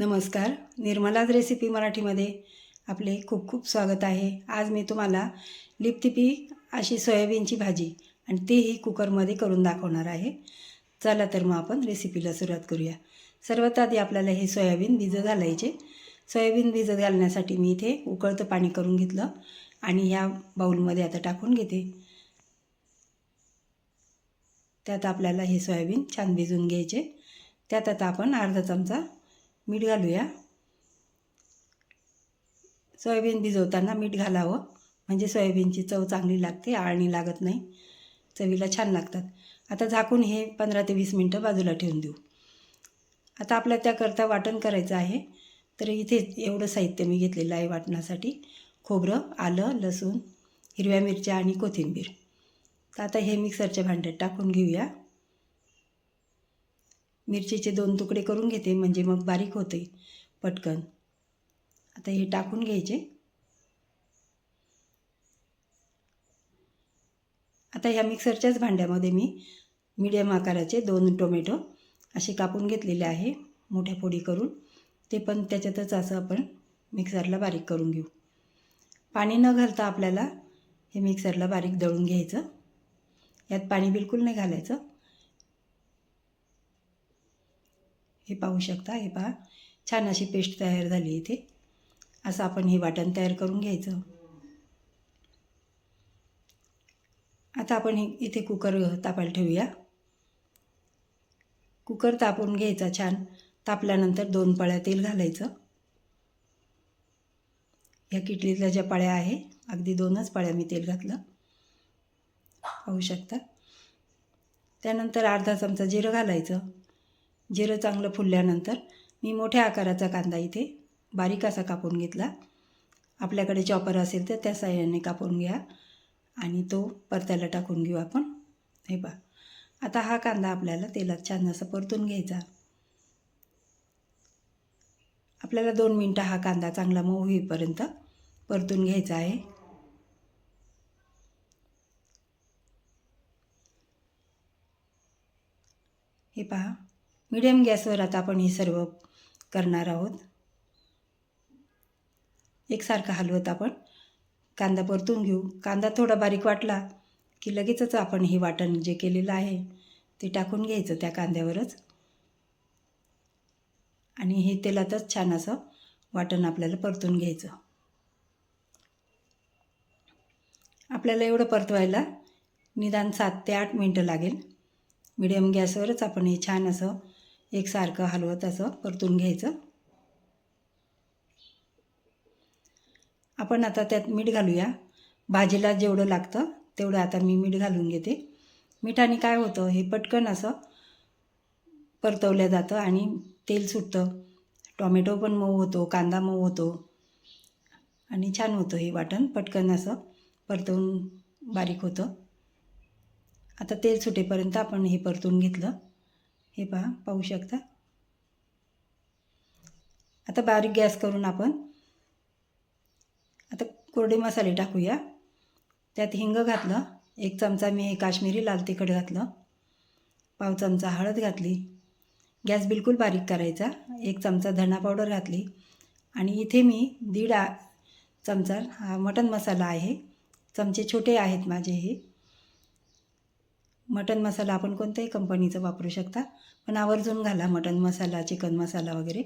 नमस्कार निर्मलाज रेसिपी मराठीमध्ये आपले खूप खूप स्वागत आहे. आज मी तुम्हाला लिपतिपी अशी सोयाबीनची भाजी आणि तीही कुकरमध्ये करून दाखवणार आहे. चला तर मग आपण रेसिपीला सुरुवात करूया. सर्वात आधी आपल्याला हे सोयाबीन भिजत घालायचे. सोयाबीन भिजत घालण्यासाठी मी इथे उकळतं पाणी करून घेतलं आणि ह्या बाऊलमध्ये आता टाकून घेते. त्यात आपल्याला हे सोयाबीन छान भिजून घ्यायचे. त्यात आता आपण अर्धा चमचा मीठ घालूया. सोयाबीन भिजवताना मीठ घालावं. म्हणजे सोयाबीनची चव चांगली लागते आळणी लागत नाही. चवीला छान लागतात. आता झाकून हे पंधरा ते वीस मिनटं बाजूला ठेवून देऊ. आता आपल्या त्याकरता वाटण करायचं आहे. तर इथे एवढं साहित्य मी घेतलेलं आहे वाटणासाठी. खोबरं आलं लसूण हिरव्या मिरच्या आणि कोथिंबीर. तर आता हे मिक्सरच्या भांड्यात टाकून घेऊया. मिरचीचे दोन तुकडे करून घेते म्हणजे मग बारीक होते. पटकन. आता हे टाकून घ्यायचे. आता ह्या मिक्सरच्याच भांड्यामध्ये मी मीडियम आकाराचे दोन टोमॅटो असे कापून घेतलेले आहे मोठ्या फोडी करून. ते पण त्याच्यातच असं आपण मिक्सरला बारीक करून घेऊ. पाणी न घालता आपल्याला हे मिक्सरला बारीक दळून घ्यायचं. यात पाणी बिलकुल नाही घालायचं. हे पाहू शकता. हे पहा. छान अशी पेस्ट तयार झाली इथे. असं आपण हे वाटण तयार करून घ्यायचं. आता आपण हे इथे कुकर तापायला ठेवूया. कुकर तापून घ्यायचा छान. तापल्यानंतर दोन पळ्या तेल घालायचं. या किटलीतल्या ज्या पळ्या आहे अगदी दोनच पळ्या मी तेल घातलं. पाहू शकता. त्यानंतर अर्धा चमचा जिरं घालायचं. जिरं चांगलं फुलल्यानंतर मी मोठ्या आकाराचा कांदा इथे बारीक असा कापून घेतला. आपल्याकडे चॉपर असेल तर त्या साह्याने कापून घ्या आणि तो परत्याला टाकून घेऊ आपण. हे पहा. आता हा कांदा आपल्याला तेलात छान असं परतून घ्यायचा. आपल्याला दोन मिनटं हा कांदा चांगला मऊ होईपर्यंत परतून घ्यायचा आहे. हे पहा. मीडियम गॅसवर आता आपण हे सर्व करणार आहोत. एकसारखा हलवत आपण. कांदा परतून घेऊ. कांदा थोडा बारीक वाटला की लगेचच आपण हे वाटण जे केलेलं आहे ते टाकून घ्यायचं त्या कांद्यावरच. आणि हे तेलातच छान असं वाटण आपल्याला परतून घ्यायचं. आपल्याला एवढं परतवायला निदान सात ते आठ मिनटं लागेल. मिडियम गॅसवरच आपण हे छान असं एकसारखं हलवत असं परतून घ्यायचं. आपण आता त्यात मीठ घालूया. भाजीला जेवढं लागतं तेवढं आता मी मीठ घालून घेते. मिठाने काय होतं हे पटकन असं परतवलं जातं आणि तेल सुटतं. टॉमॅटो पण मऊ होतो कांदा मऊ होतो. आणि छान होतं हे वाटण पटकन असं परतवून बारीक होतं. आता तेल सुटेपर्यंत आपण हे परतून घेतलं. हे पहा पाहू शकता. आता बारीक गॅस करून आपण आता कोरडे मसाले टाकूया. त्यात हिंग घातलं एक चमचा मी काश्मीरी लाल तिखट घातलं पाव चमचा हळद घातली. गॅस बिलकुल बारीक करायचा. एक चमचा धणा पावडर घातली. आणि इथे मी दीड आ चमचा हा मटन मसाला आहे. चमचे छोटे आहेत माझे हे. मटन मसाला आपण कोणत्याही कंपनीचा वापरू शकता पण आवर्जून घाला मटन मसाला चिकन मसाला वगैरे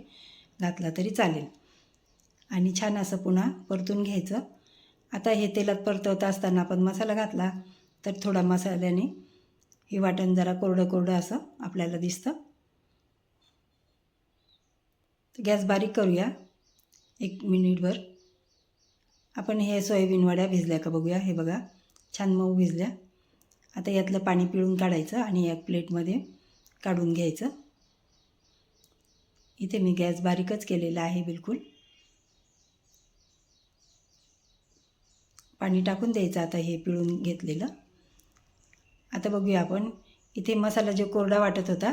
घातला तरी चालेल. आणि छान असं पुन्हा परतून घ्यायचं. आता हे तेलात परतवत असताना आपण मसाला घातला तर थोडा मसाल्याने हे वाटण जरा कोरडं कोरडं असं आपल्याला दिसतं. गॅस बारीक करूया एक मिनिटभर. आपण हे सोयाबीन वड्या भिजल्या का बघूया? हे बघा छान मऊ भिजल्या. आता यातलं पाणी पिळून काढायचं आणि एक प्लेटमध्ये काढून घ्यायचं. इथे मी गॅस बारीकच केलेला आहे बिलकुल. पाणी टाकून द्यायचं आता हे पिळून घेतलेलं. आता बघूया आपण. इथे मसाला जो कोरडा वाटत होता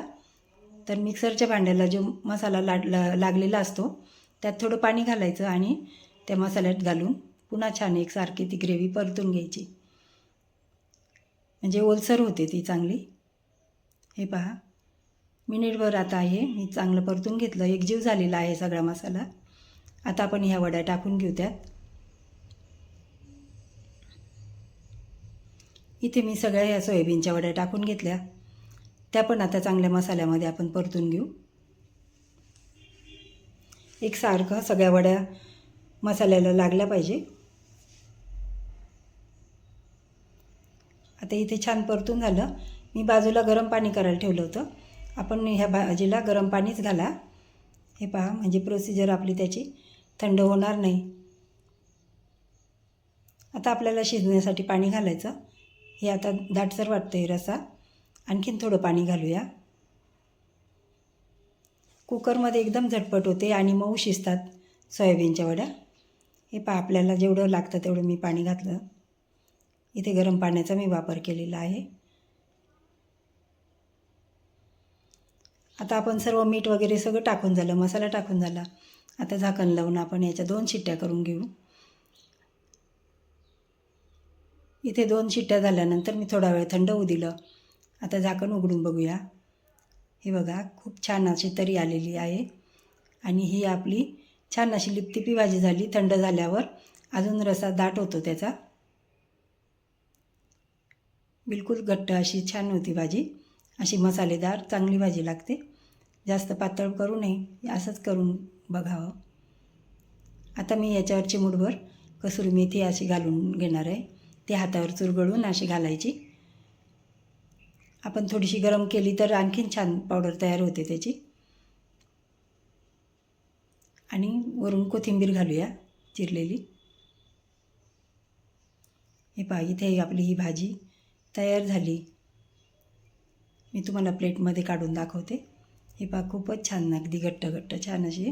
तर मिक्सरच्या भांड्याला जो मसाला लाड लागलेला असतो त्यात थोडं पाणी घालायचं आणि त्या मसाल्यात घालून पुन्हा छान एकसारखी ती ग्रेव्ही परतून घ्यायची. म्हणजे ओलसर होते ती चांगली. हे पहा. मिनिटभर आता आहे. मी चांगलं परतून घेतलं. एकजीव झालेला आहे सगळा मसाला. आता आपण ह्या वड्या टाकून घेऊ त्यात. इथे मी सगळ्या ह्या सोयाबीनच्या वड्या टाकून घेतल्या. त्या पण आता चांगल्या मसाल्यामध्ये आपण परतून घेऊ. एकसारखं सगळ्या वड्या मसाल्याला लागल्या पाहिजे. आता इथे छान परतून झालं. मी बाजूला गरम पाणी करायला ठेवलं होतं. आपण ह्या भाजीला गरम पाणीच घाला. हे पहा म्हणजे प्रोसिजर आपली त्याची. थंड होणार नाही. आता आपल्याला शिजण्यासाठी पाणी घालायचं. हे आता दाटसर वाटतं आहे रसा आणखीन थोडं पाणी घालूया. कुकरमध्ये एकदम झटपट होते आणि मऊ शिजतात सोयाबीनच्या वड्या. हे पहा आपल्याला जेवढं लागतं तेवढं मी पाणी घातलं. इथे गरम पाण्याचा मी वापर केलेला आहे. आता आपण सर्व मीठ वगैरे सगळं टाकून झालं मसाला टाकून झाला. आता झाकण लावून आपण याच्या दोन शिट्ट्या करून घेऊ. इथे दोन शिट्ट्या झाल्यानंतर मी थोडा वेळ थंड होऊ दिलं. आता झाकण उघडून बघूया. हे बघा खूप छान अशी तरी आलेली आहे. आणि ही आपली छान अशी लिपतिपी भाजी झाली थंड झाल्यावर. अजून रसा दाट होतो त्याचा. बिलकुल घट्ट अशी छान होती भाजी. अशी मसालेदार चांगली भाजी लागते. जास्त पातळ करू नये असंच करून बघावं. आता मी याच्यावर चिमूटभर कसुरी मेथी अशी घालून घेणार आहे. ती हातावर चुरगळून अशी घालायची. आपण थोडीशी गरम केली तर आणखीन छान पावडर तयार होते त्याची. आणि वरून कोथिंबीर घालूया चिरलेली. हे पहा इथे आपली ही भाजी तयार झाली. मी तुम्हाला प्लेटमध्ये काढून दाखवते. हे पा खूपच छान अगदी घट्ट घट्ट छान अशी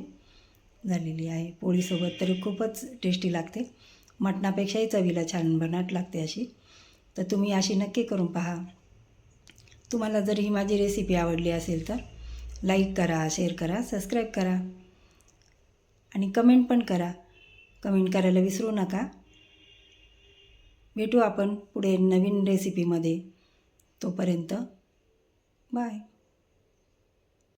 झालेली आहे. पोळीसोबत तरी खूपच टेस्टी लागते. मटणापेक्षाही चवीला छान बनाट लागते अशी. तर तुम्ही अशी नक्की करून पहा. तुम्हाला जर ही माझी रेसिपी आवडली असेल तर लाईक करा शेअर करा सबस्क्राईब करा. आणि कमेंट पण करा. कमेंट करायला विसरू नका. भेटू आपण पुढे नवीन रेसिपीमध्ये तोपर्यंत बाय